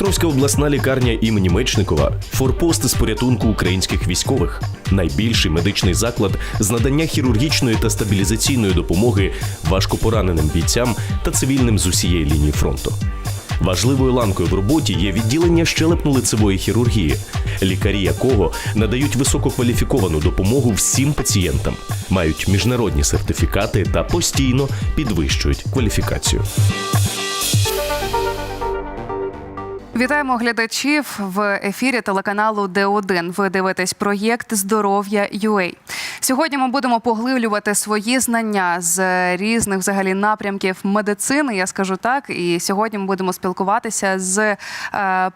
Дніпропетровська обласна лікарня імені Мечникова форпост з порятунку українських військових, найбільший медичний заклад з надання хірургічної та стабілізаційної допомоги важкопораненим бійцям та цивільним з усієї лінії фронту. Важливою ланкою в роботі є відділення щелепно-лицевої хірургії, лікарі якого надають висококваліфіковану допомогу всім пацієнтам, мають міжнародні сертифікати та постійно підвищують кваліфікацію. Вітаємо глядачів в ефірі телеканалу Д1. Ви дивитесь проєкт Здоров'я UA. Сьогодні ми будемо поглиблювати свої знання з різних взагалі напрямків медицини. Я скажу так. І сьогодні ми будемо спілкуватися з е,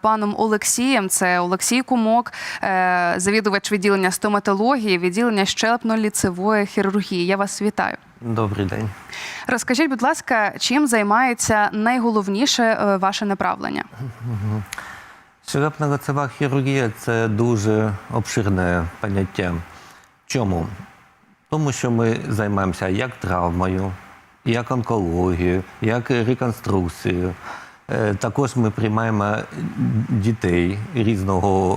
паном Олексієм. Це Олексій Кумок, е, завідувач відділення стоматології, відділення щелепно-ліцевої хірургії. Я вас вітаю. Добрий день. Розкажіть, будь ласка, чим займається найголовніше е, ваше направлення? Черепно лицева хірургія це дуже обширне поняття. Чому? Тому що ми займаємося як травмою, як онкологією, як реконструкцією. Е, Також ми приймаємо дітей різного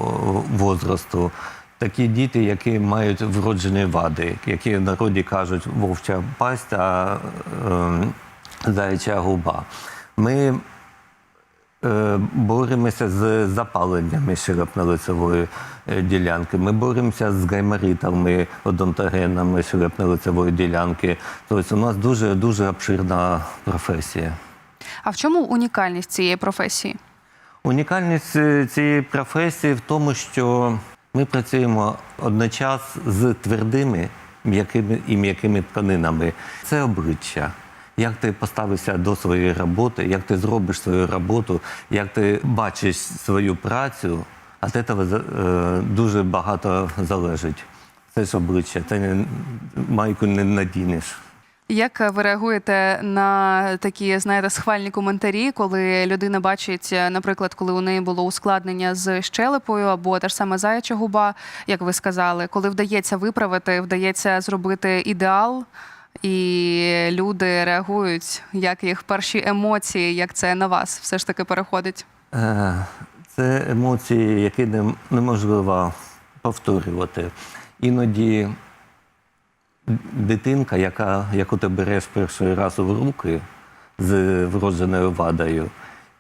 возрасту. Такі діти, які мають вроджені вади, які в народі кажуть вовча пасть, а ем, заяча губа. Ми Е, боремося з запаленнями черепно-лицевої е, ділянки. Ми боремося з гайморитами, одонтогенами черепно-лицевої ділянки. Тобто у нас дуже дуже обширна професія. А в чому унікальність цієї професії? Унікальність е, цієї професії в тому, що ми працюємо одночас з твердими м'якими і м'якими тканинами. Це обличчя. Як ти поставишся до своєї роботи, як ти зробиш свою роботу, як ти бачиш свою працю, а від цього е, дуже багато залежить. Це ж обличчя, ти майку не надінеш. Як ви реагуєте на такі, знаєте, схвальні коментарі, коли людина бачить, наприклад, коли у неї було ускладнення з щелепою або та ж сама заяча губа, як ви сказали, коли вдається виправити, вдається зробити ідеал, і люди реагують, як їх перші емоції, як це на вас все ж таки переходить? Е, Це емоції, які неможливо повторювати. Іноді дитинка, яка, яку ти береш перший раз в руки з вродженою вадою,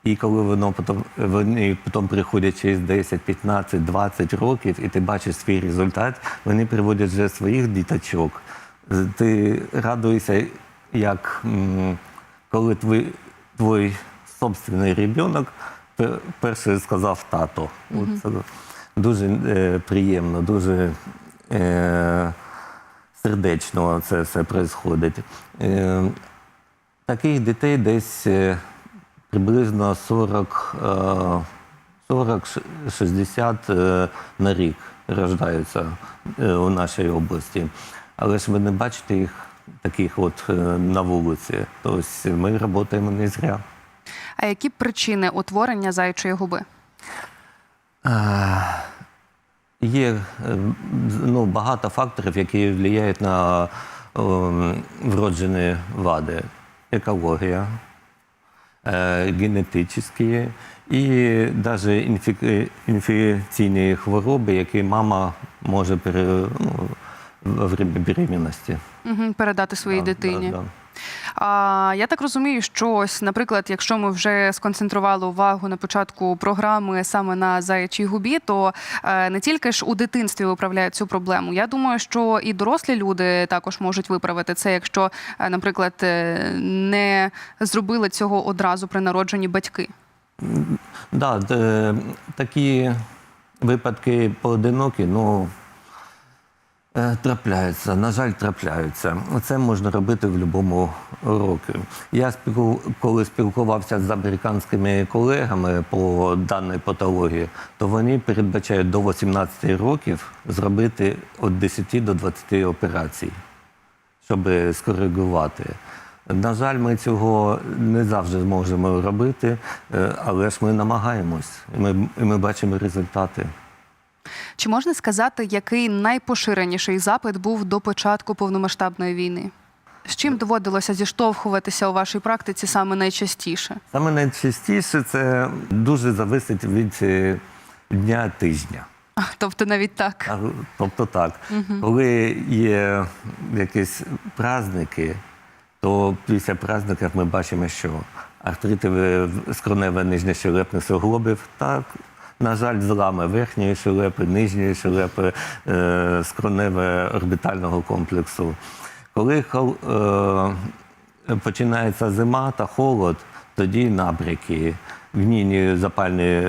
і коли воно потім, вони потім приходять через 10, 15, 20 років, і ти бачиш свій результат, вони приводять вже своїх діточок. Ти радуєшся, як коли твій, твій собственний ребенок перший сказав тато. От Це дуже е, приємно, дуже е, сердечно це все відбувається. Е, таких дітей десь е, приблизно 40, е, 40-60 е, на рік рождаються у нашій області. Але ж ви не бачите їх таких от на вулиці. Тобто ми працюємо не зря. А які причини утворення заячої губи? Є е, ну, багато факторів, які впливають на ем, вроджені вади. Екологія, е, генетичні і навіть інфекційні хвороби, які мама може пере, ну, время беременності. Угу, передати своїй Да, дитині. да, да. А я так розумію, що ось, наприклад, якщо ми вже сконцентрували увагу на початку програми саме на заячій губі, то е, не тільки ж у дитинстві виправляють цю проблему. Я думаю, що і дорослі люди також можуть виправити це, якщо, е, наприклад, е, не зробили цього одразу при народженні батьки. Да, такі випадки поодинокі, ну е, трапляються. На жаль, трапляються. Це можна робити в будь-якому році. Я спілку, коли спілкувався з американськими колегами по даній патології, то вони передбачають до 18 років зробити від 10 до 20 операцій щоб скоригувати. На жаль, ми цього не завжди зможемо робити, е, але ж ми намагаємось, і ми, ми бачимо результати. Чи можна сказати, який найпоширеніший запит був до початку повномасштабної війни? З чим доводилося зіштовхуватися у вашій практиці саме найчастіше? Саме найчастіше це дуже зависить від е, дня тижня. А, Тобто навіть так. А, Тобто так, коли є якісь праздники, то після праздників ми бачимо, що артрити скроневе нижніх щелепних суглобів, так, на жаль, злами верхньої щелепи, нижньої щелепи, е, скроневе орбітального комплексу. Коли е, починається зима та холод, тоді набряки, гнійні запальні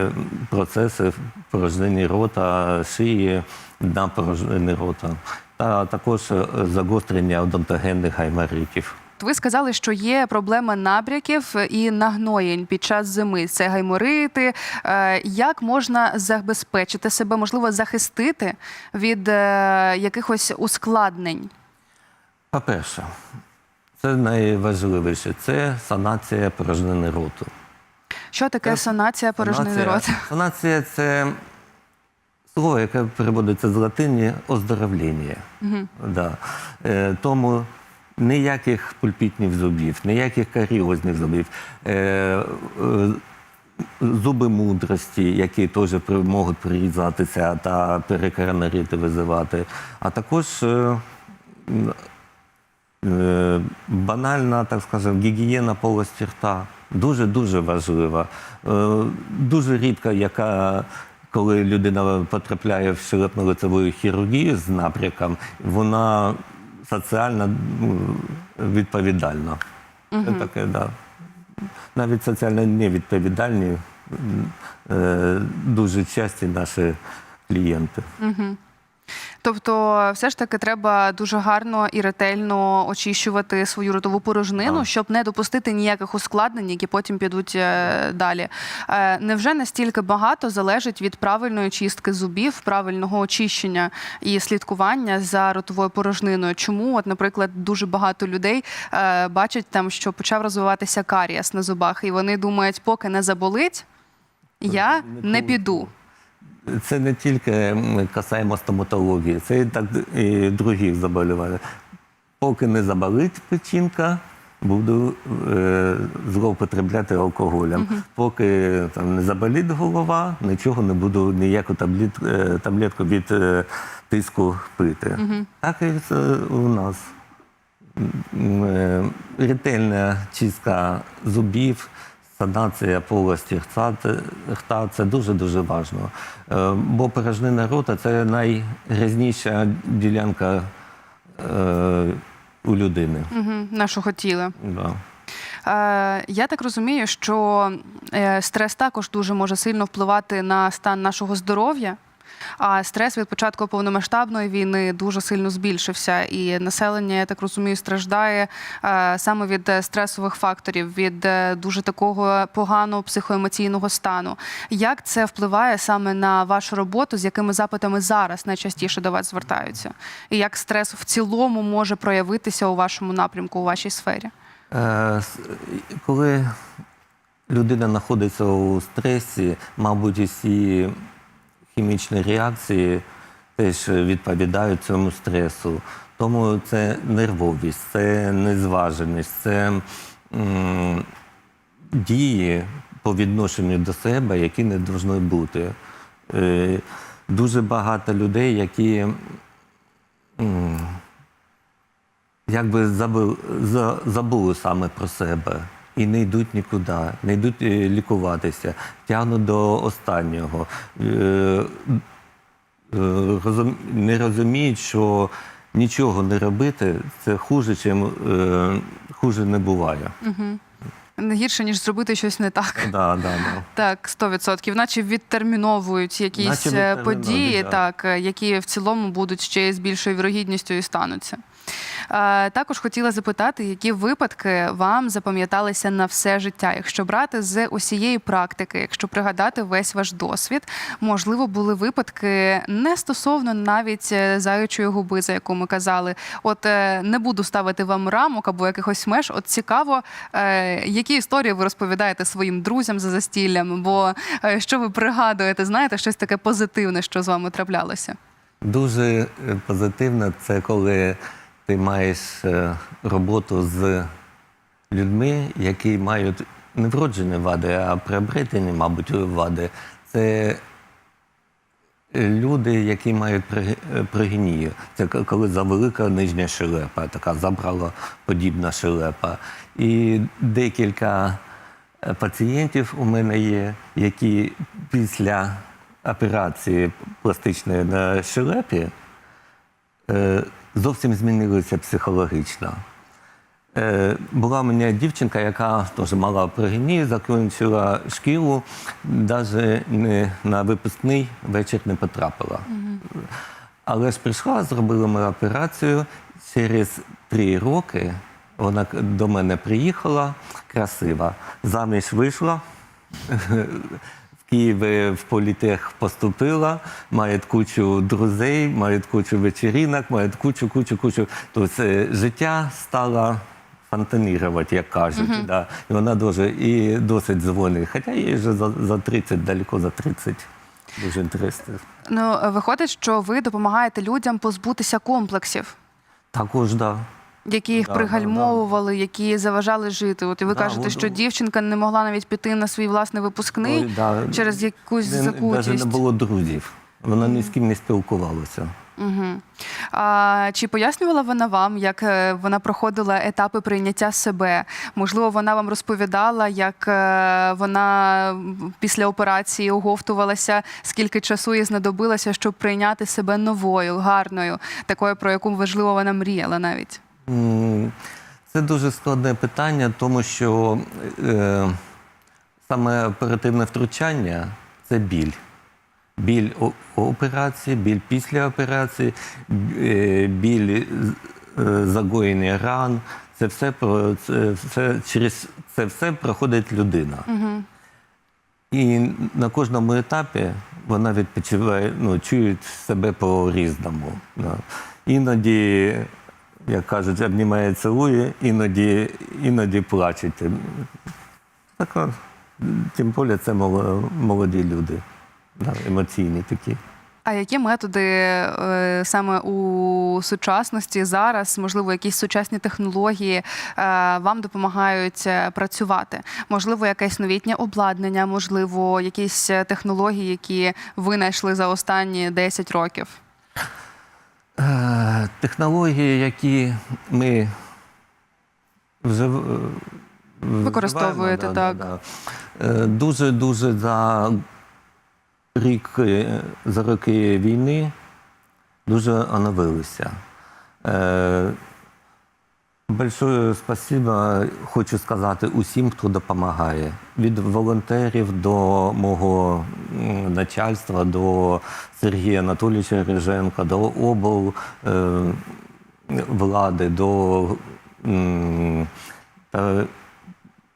процеси в порожнині рота, шиї, дна порожнини рота, та також е, загострення одонтогенних гайморитів. Ви сказали, що є проблема набряків і нагноєнь під час зими. Це гайморити. Е, Як можна забезпечити себе, можливо, захистити від е, якихось ускладнень? По-перше, це найважливіше це санація порожнини роту. Що таке Це санація порожнини рота? Санація це слово, яке переводиться з латині оздоровлення. Да. Е, тому ніяких пульпітних зубів, ніяких каріозних зубів. Е, е, Зуби мудрості, які теж можуть прирізатися та перикоронарити визивати, а також е, Е, банальна, так скажемо, гігієна полості рта дуже-дуже важлива. Е, Дуже рідко, яка, коли людина потрапляє в щелепно-лицеву хірургію з напряком, вона соціально ну, Угу. Це таке, да. Навіть соціально невідповідальні е, дуже часті наші клієнти. Тобто, все ж таки треба дуже гарно і ретельно очищувати свою ротову порожнину, Так. щоб не допустити ніяких ускладнень, які потім підуть е, далі. Е, Невже настільки багато залежить від правильної чистки зубів, правильного очищення і слідкування за ротовою порожниною? Чому, от, наприклад, дуже багато людей е, бачать там, що почав розвиватися карієс на зубах, і вони думають, поки не заболить, я не піду. Це не тільки касаємо стоматології, це і так і других заболівань. Поки не заболить печінка, буду е, злоупотребляти алкоголем. Поки там не заболить голова, нічого не буду ніяку таблет, е, таблетку від е, тиску пити. Так і це у нас. Е, Ретельна чистка зубів, санація полості хта це- це дуже-дуже важливо. Е, Бо порожнина рота це найгрязніша ділянка е, у людини. Угу, нашого тіла. Да. Е, я так розумію, що е, стрес також дуже може сильно впливати на стан нашого здоров'я. А стрес від початку повномасштабної війни дуже сильно збільшився, і населення, я так розумію, страждає е, саме від е, стресових факторів, від е, дуже такого поганого психоемоційного стану. Як це впливає саме на вашу роботу, з якими запитами зараз найчастіше до вас звертаються? І як стрес в цілому може проявитися у вашому напрямку, у вашій сфері? Коли людина знаходиться у стресі, мабуть, усі хімічні реакції теж відповідають цьому стресу. Тому це нервовість, це незваженість, це м, дії по відношенню до себе, які не повинні бути. Е, дуже багато людей, які м, якби забули, за, забули саме про себе і не йдуть нікуди, не йдуть е, лікуватися, тягнуть до останнього. Е, е, не розуміють, що нічого не робити це хуже, чим хуже не буває. Не гірше, ніж зробити щось не так. Да, да, да. Так, 100%. Наче відтерміновують якісь Наче події, так, які в цілому будуть ще з більшою вірогідністю і стануться. Е, Також хотіла запитати, які випадки вам запам'яталися на все життя, якщо брати з усієї практики, якщо пригадати весь ваш досвід, можливо, були випадки не стосовно навіть е, заючої губи, за яку ми казали. От е, не буду ставити вам рамок або якихось меж. От цікаво, які історії ви розповідаєте своїм друзям за застіллям, бо що ви пригадуєте, знаєте, щось таке позитивне, що з вами траплялося? Дуже позитивно це коли ти маєш е, роботу з людьми, які мають не вроджені вади, а приобретені, мабуть, вади. Це люди, які мають е, прогінію. Це коли завелика нижня щелепа, така забрала подібна щелепа. І декілька е, пацієнтів у мене є, які після операції пластичної на щелепі е, зовсім змінилися психологічно. Е, Була у мене дівчинка, яка теж мала прогінію, закінчила шкілу, навіть не на випускний вечір не потрапила. Але ж прийшла, зробила ми операцію. Через три роки вона до мене приїхала, красива. Заміж вийшла. Києві в політех поступила, має кучу друзей, має кучу вечеринок, має кучу, кучу, кучу. Тобто життя стало фонтанірувати, як кажуть. Да. І вона дуже і досить дзвонить. Хоча їй вже за, за 30, далеко за 30. Дуже інтересно. Ну, виходить, що ви допомагаєте людям позбутися комплексів. Також, так. Да. Які їх Да, да, пригальмовували, які заважали жити. От і ви Да, кажете, от- що дівчинка не могла навіть піти на свій власний випускний Ой, да. через якусь Навіть закутість. не було друзів. Вона ні з ким не спілкувалася. Угу. А, чи пояснювала вона вам, як е, вона проходила етапи прийняття себе? Можливо, вона вам розповідала, як е, вона після операції оговтувалася, скільки часу їй знадобилося, щоб прийняти себе новою, гарною, такою, про яку важливо вона мріяла навіть. Це дуже складне питання, тому що е, саме оперативне втручання це біль. Біль о- операції, біль після операції, е, біль е, загоєння ран. Це все про це все через це все проходить людина. І на кожному етапі вона відпочиває, ну, чує себе по-різному. Да. Іноді, як кажуть, обнімає, цілує, іноді, іноді плаче. Так, тим більше це молоді люди, емоційні такі. А які методи е, саме у сучасності зараз, можливо, якісь сучасні технології е, вам допомагають е, працювати? Можливо, якесь новітнє обладнання, можливо, якісь технології, які ви знайшли за останні 10 років? Е, Технології, які ми е, Використовуєте, да, так. да. Е, Дуже-дуже за рік, за роки війни дуже оновилися. Большое спасибо хочу сказати усім, хто допомагає. Від волонтерів до мого начальства, до Сергія Анатолійовича Риженка, до обл е, влади, до,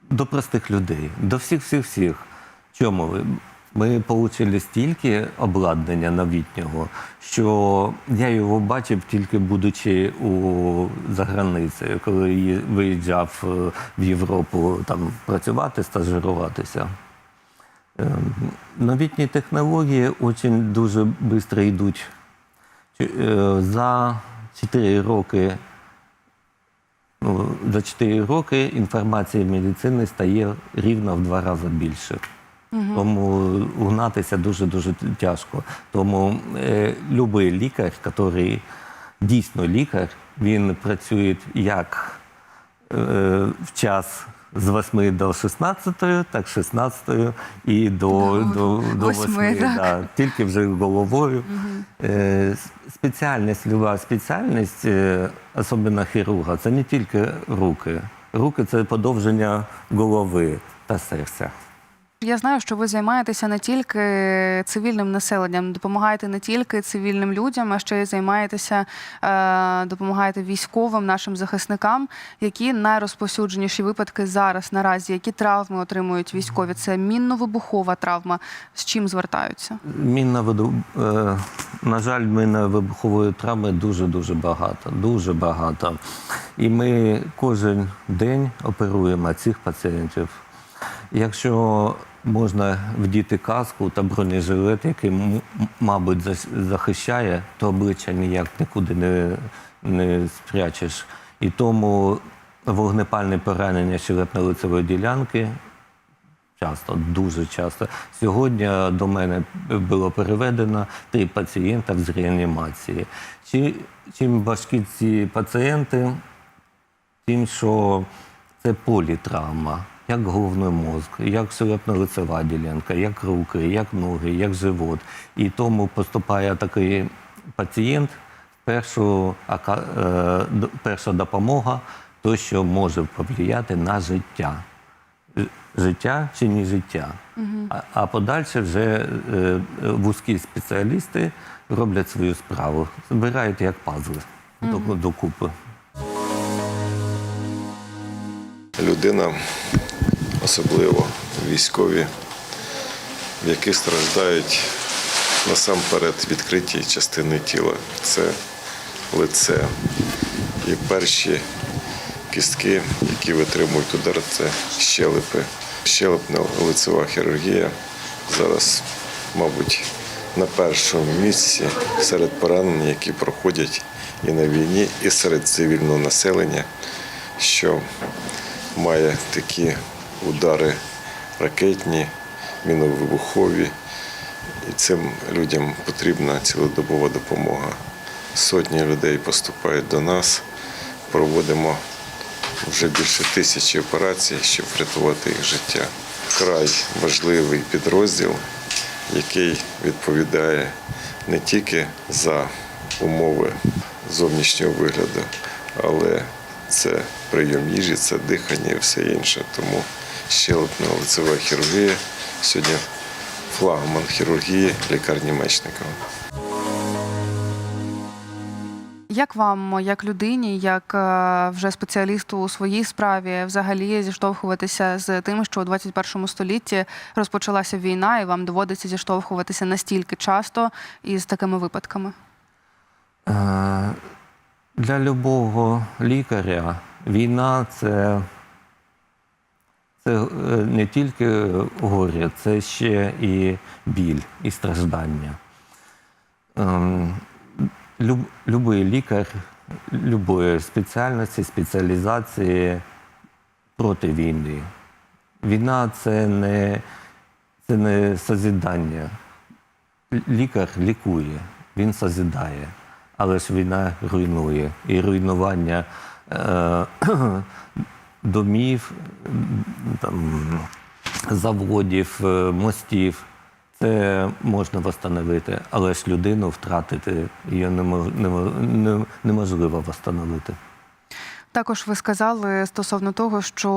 до простих людей, до всіх, всіх, всіх. Чому ви? Ми отримали стільки обладнання новітнього, що я його бачив тільки будучи у за границею, коли виїжджав е, в Європу там працювати, стажируватися. Е, Новітні технології дуже дуже швидко йдуть. Е, За 4 роки ну, за 4 роки інформації медицини стає рівно в два рази більше. Тому угнатися дуже-дуже тяжко. Тому е, будь-який лікар, який дійсно лікар, він працює як е, в час з 8 до 16, так з 16 і до, до, до, восьми, 8, так. да, тільки вже головою. Е, спеціальність, люба спеціальність, е, особливо хірурга, це не тільки руки. Руки це подовження голови та серця. Я знаю, що ви займаєтеся не тільки цивільним населенням, допомагаєте не тільки цивільним людям, а ще й займаєтеся, е, допомагаєте військовим нашим захисникам. Які найрозповсюдженіші випадки зараз наразі? Які травми отримують військові? Це мінно-вибухова травма. З чим звертаються? Мінна е, на жаль, мінно-вибухової травми дуже-дуже багато. Дуже багато. І ми кожен день оперуємо цих пацієнтів. Якщо можна вдіти каску та бронежилет, який, мабуть, захищає, то обличчя ніяк нікуди не, не спрячеш. І тому вогнепальне поранення щелепно-лицевої ділянки часто, дуже часто. Сьогодні до мене було переведено три пацієнта з реанімації. Чи, чим важкі ці пацієнти, тим, що це політравма, як головний мозк, як щелепно-лицева ділянка, як руки, як ноги, як живот. І тому поступає такий пацієнт, першу, е, перша допомога, то, що може повлияти на життя. Життя чи не життя. А, а подальше вже е, вузькі спеціалісти роблять свою справу, збирають як пазли до- докупи. Людина, особливо військові, в яких страждають насамперед відкриті частини тіла. Це лице. І перші кістки, які витримують удар, це щелепи. Щелепна лицева хірургія зараз, мабуть, на першому місці серед поранень, які проходять і на війні, і серед цивільного населення, що має такі удари ракетні, міновибухові. І цим людям потрібна цілодобова допомога. Сотні людей поступають до нас, проводимо вже більше тисячі операцій, щоб врятувати їх життя. Край важливий підрозділ, який відповідає не тільки за умови зовнішнього вигляду, але це прийом їжі, це дихання і все інше. Тому щелепна лицева хірургія сьогодні флагман хірургії лікарні Мечникова. Як вам, як людині, як е, вже спеціалісту у своїй справі, взагалі зіштовхуватися з тим, що у 21 столітті розпочалася війна, і вам доводиться зіштовхуватися настільки часто із такими випадками? Для любого лікаря війна це, це е, не тільки горе, це ще і біль, і страждання. Ем, Люб, любий лікар любої спеціальності, спеціалізації проти війни. Війна це не, це не созідання. Лікар лікує, він созідає, але ж війна руйнує. І руйнування е, домів, там, заводів, е, мостів. Це можна встановити, але ж людину втратити її немо- немо- неможливо встановити. Також ви сказали стосовно того, що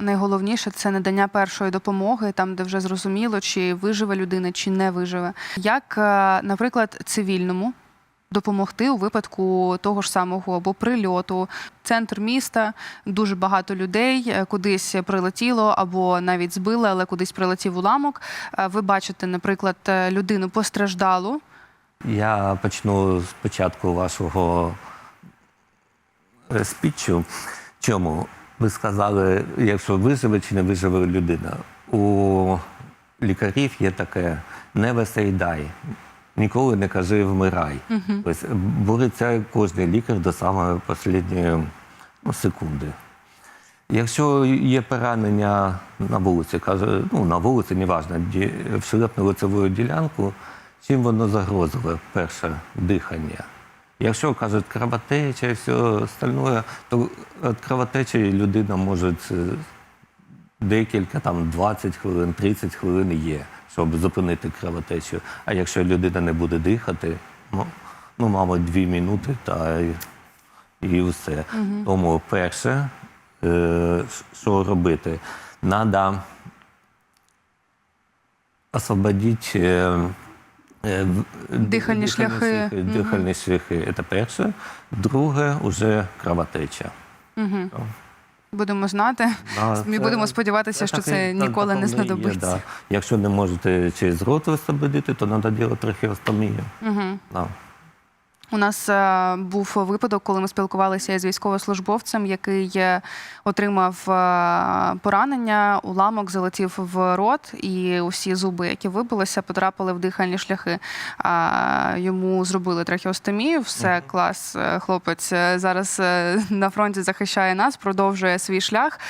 найголовніше це надання першої допомоги, там де вже зрозуміло, чи виживе людина, чи не виживе. Як, е, наприклад, цивільному допомогти у випадку того ж самого або прильоту, центр міста, дуже багато людей, е, кудись прилетіло або навіть збили, але кудись прилетів уламок. Е, Ви бачите, наприклад, е, людину постраждалу. Я почну спочатку вашого спічу. Чому? Ви сказали, якщо виживе чи не виживе людина. У лікарів є таке «never say die». Ніколи не кажи вмирай. Тобто бореться кожен лікар до самої останньої ну, секунди. Якщо є поранення на вулиці, каже, ну на вулиці, неважно, в шелепну лицеву ділянку, чим воно загрозило? Перше дихання. Якщо кажуть кровотеча і все остальне, то від кровотечі людина може е, декілька, там 20 хвилин, 30 хвилин є, щоб зупинити кровотечу. А якщо людина не буде дихати, ну, ну мабуть, дві минути та і все. Тому перше, е, що робити? Надо освободити е, е, Дихальні шляхи. Дихальні шляхи це перше. Друге вже кровотеча. Будемо знати. Да, це- будемо сподіватися, що це так, ніколи не таке є, знадобиться. да. Якщо не можете через рот висвободити, то треба робити трахеостомію. Угу. Да. У нас е, був випадок, коли ми спілкувалися з військовослужбовцем, який е, отримав е, поранення, уламок залетів в рот, і усі зуби, які вибилися, потрапили в дихальні шляхи. Йому зробили трахеостомію. Все клас. Хлопець зараз на фронті захищає нас, продовжує свій шлях.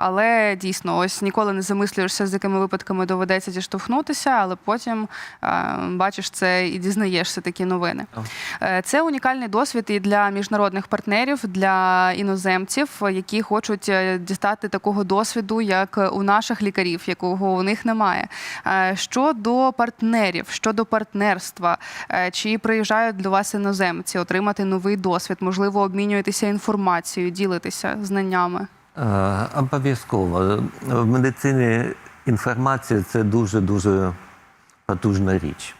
Але дійсно, ось ніколи не замислюєшся, з якими випадками доведеться зіштовхнутися, але потім бачиш це і дізнаєшся такі новини. Е, Це унікальний досвід і для міжнародних партнерів, для іноземців, які хочуть е, дістати такого досвіду, як у наших лікарів, якого у них немає. Е, Щодо партнерів, щодо партнерства, е, чи приїжджають до вас іноземці отримати новий досвід, можливо, обмінюєтеся інформацією, ділитися знаннями. Е, Обов'язково. В медицині інформація це дуже-дуже потужна річ.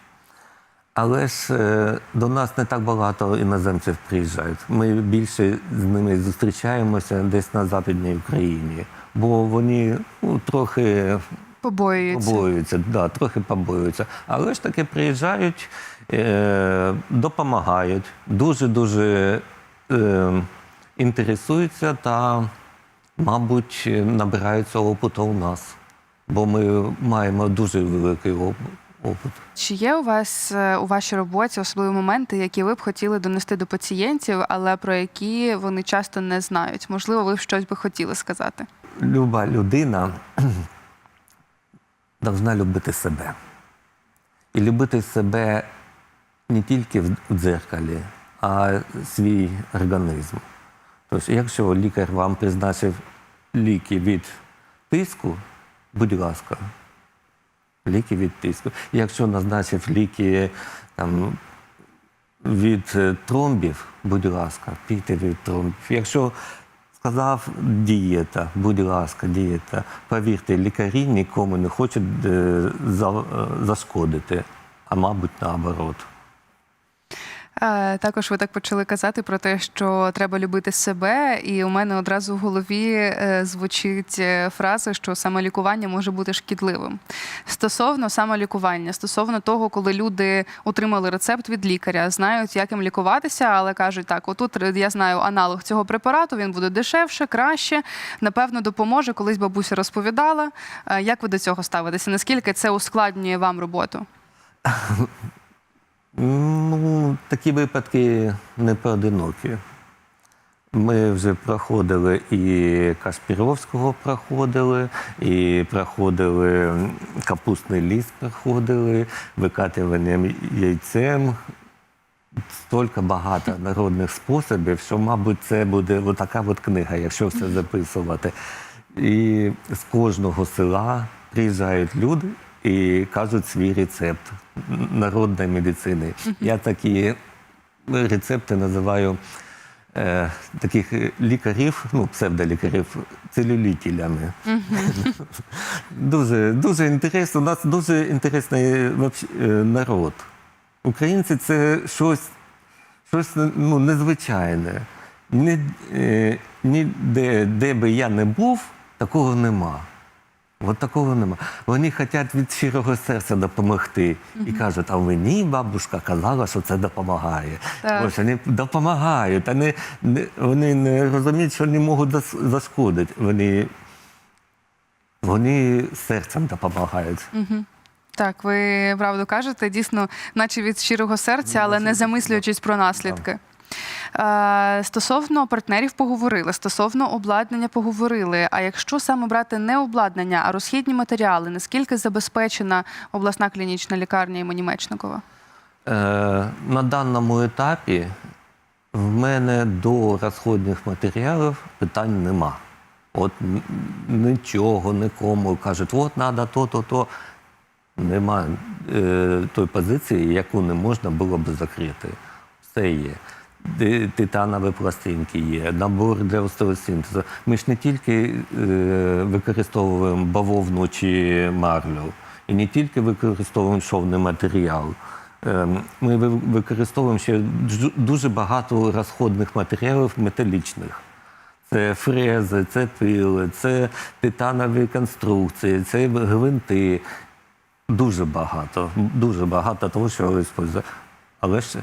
Але ж е, до нас не так багато іноземців приїжджають. Ми більше з ними зустрічаємося десь на Західній Україні, бо вони ну, трохи Побоюються. побоюються, да, трохи побоюються. Але ж таки приїжджають, е, допомагають, дуже-дуже е, інтересуються та, мабуть, набираються опиту у нас. Бо ми маємо дуже великий оп- опит. Чи є у вас е, у вашій роботі особливі моменти, які ви б хотіли донести до пацієнтів, але про які вони часто не знають? Можливо, ви б щось би хотіли сказати? Люба людина повинна любити себе. І любити себе не тільки в в дзеркалі, а свій організм. Тобто, якщо лікар вам призначив ліки від тиску, будь ласка, ліки від тиску. Якщо назначив ліки там, від е, тромбів, будь ласка, пійте від тромбів. Якщо сказав дієта, будь ласка, дієта. Повірте, лікарі нікому не хочуть е, е, зашкодити, а мабуть, наоборот. Е, Також ви так почали казати про те, що треба любити себе, і у мене одразу в голові е, звучить е, фраза, що самолікування може бути шкідливим. Стосовно самолікування, стосовно того, коли люди отримали рецепт від лікаря, знають, як їм лікуватися, але кажуть, так, отут я знаю аналог цього препарату, він буде дешевше, краще, напевно, допоможе. Колись бабуся розповідала. Е, Як ви до цього ставитеся? Наскільки це ускладнює вам роботу? Ну, такі випадки не поодинокі. Ми вже проходили і Кашпіровського проходили, і проходили капустний ліс, проходили, викатуванням яйцем. Стільки багато народних способів, що, мабуть, це буде отака от книга, якщо все записувати. І з кожного села приїжджають люди і кажуть свій рецепт народної медицини. Я такі рецепти називаю е, таких лікарів, ну, псевдолікарів, целюлітелями. дуже, дуже інтересно. У нас дуже інтересний вообще, е, народ. Українці це щось, щось ну, незвичайне. Ні, е, ніде, де би я не був, такого нема. От такого нема. Вони хочуть від щирого серця допомогти. І кажуть, а мені бабушка казала, що це допомагає. Так. Ось вони допомагають. Вони не, вони не розуміють, що не можуть зас- зашкодити. Вони, вони серцем допомагають. Так, ви правду кажете, дійсно, наче від щирого серця, але не замислюючись про наслідки. Е, Стосовно партнерів поговорили, стосовно обладнання поговорили. А якщо саме брати не обладнання, а розхідні матеріали, наскільки забезпечена обласна клінічна лікарня імені Мечникова? Е, на даному етапі в мене до розходних матеріалів питань нема. От нічого, нікому кажуть, от треба то, то, то. Нема е, той позиції, яку не можна було б закрити. Все є. Титанові пластинки є, набор для остеосинтезу. Ми ж не тільки е, використовуємо бавовну чи марлю, і не тільки використовуємо шовний матеріал. Ем, Ми використовуємо ще дуже багато розходних матеріалів металічних. Це фрези, це пили, це титанові конструкції, це гвинти. Дуже багато, дуже багато того, що використовується. Але ж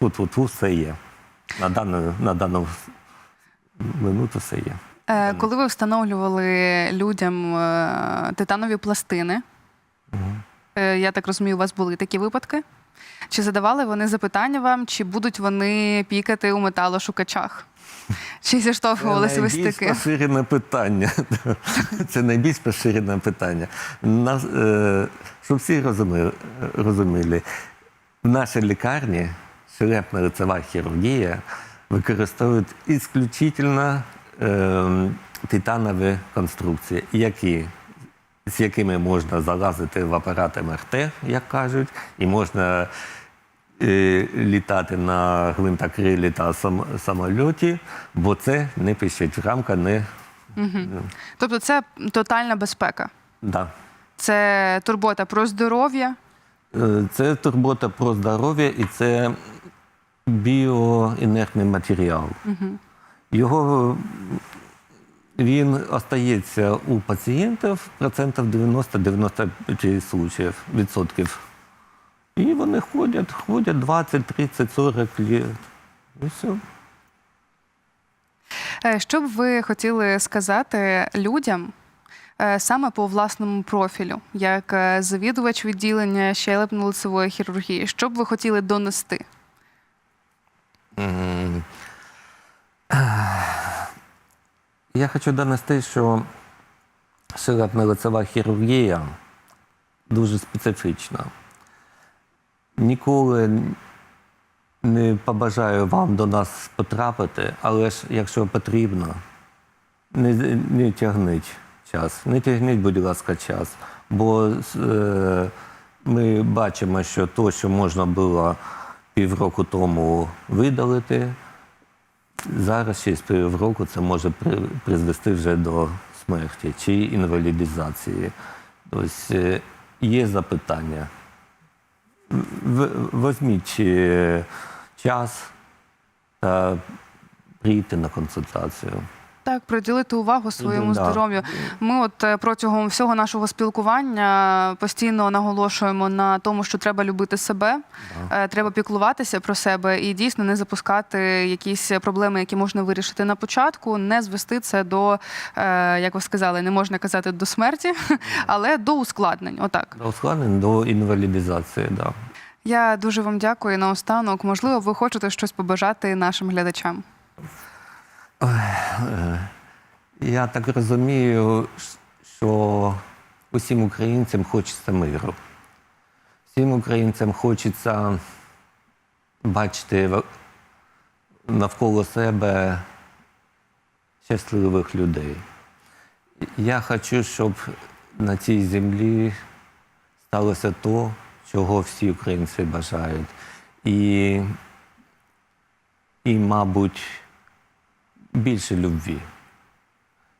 тут, тут все є. На дану, на дану минуту все є. Е, коли ви встановлювали людям е, титанові пластини, е, я так розумію, у вас були такі випадки? Чи задавали вони запитання вам, чи будуть вони пікати у металошукачах? Чи зіштовхувалися ви з найбільш поширене питання. Це найбільш поширене питання. Нас, е, щоб всі розуміли, розуміли, в нашій лікарні шелепна лицева хірургія використовують ісключительно е, титанові конструкції, які, з якими можна залазити в апарат МРТ, як кажуть, і можна е, літати на гвинтокрилі та сам, самольоті, бо це не пишуть рамка, не Тобто це тотальна безпека. да. Це турбота про здоров'я. Е, Це турбота про здоров'я і це біоінертний матеріал. Його він остається у пацієнтів процентів 90-95 случаїв, відсотків. І вони ходять, ходять 20, 30, 40 літ. І все. Е, Що б ви хотіли сказати людям е, саме по власному профілю, як е, завідувач відділення щелепно-лицевої хірургії? Що б ви хотіли донести? Я хочу донести, що широко лицева хірургія дуже специфічна. Ніколи не побажаю вам до нас потрапити, але ж якщо потрібно, не, не тягніть час. Не тягніть, будь ласка, час. Бо е, ми бачимо, що то, що можна було півроку тому видалити, зараз через півроку це може призвести вже до смерті чи інвалідизації. Тобто є запитання. Візьміть е, час та прийти на консультацію. Так, приділити увагу своєму Да. здоров'ю. Ми, от е, протягом всього нашого спілкування, постійно наголошуємо на тому, що треба любити себе, е, треба піклуватися про себе і дійсно не запускати якісь проблеми, які можна вирішити на початку, не звести це до, е, як ви сказали, не можна казати до смерті, але до ускладнень. Отак. До ускладнень до інвалідизації, да. Я дуже вам дякую. Наостанок, можливо, ви хочете щось побажати нашим глядачам. Я так розумію, що усім українцям хочеться миру. Всім українцям хочеться бачити навколо себе щасливих людей. Я хочу, щоб на цій землі сталося то, чого всі українці бажають. І, і мабуть, більше любві.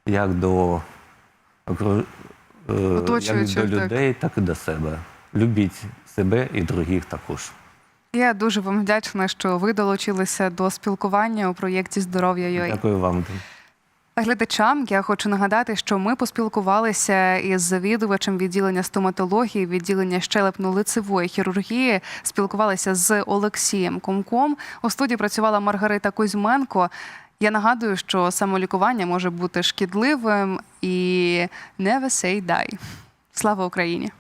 Як до, е, як до людей, так і до себе. Любіть себе і других також. Я дуже вам вдячна, що ви долучилися до спілкування у проєкті Здоров'я. Дякую вам. Глядачам я хочу нагадати, що ми поспілкувалися із завідувачем відділення стоматології, відділення щелепно-лицевої хірургії. Спілкувалися з Олексієм Комком. У студії працювала Маргарита Кузьменко. Я нагадую, що самолікування може бути шкідливим і never say die. Слава Україні!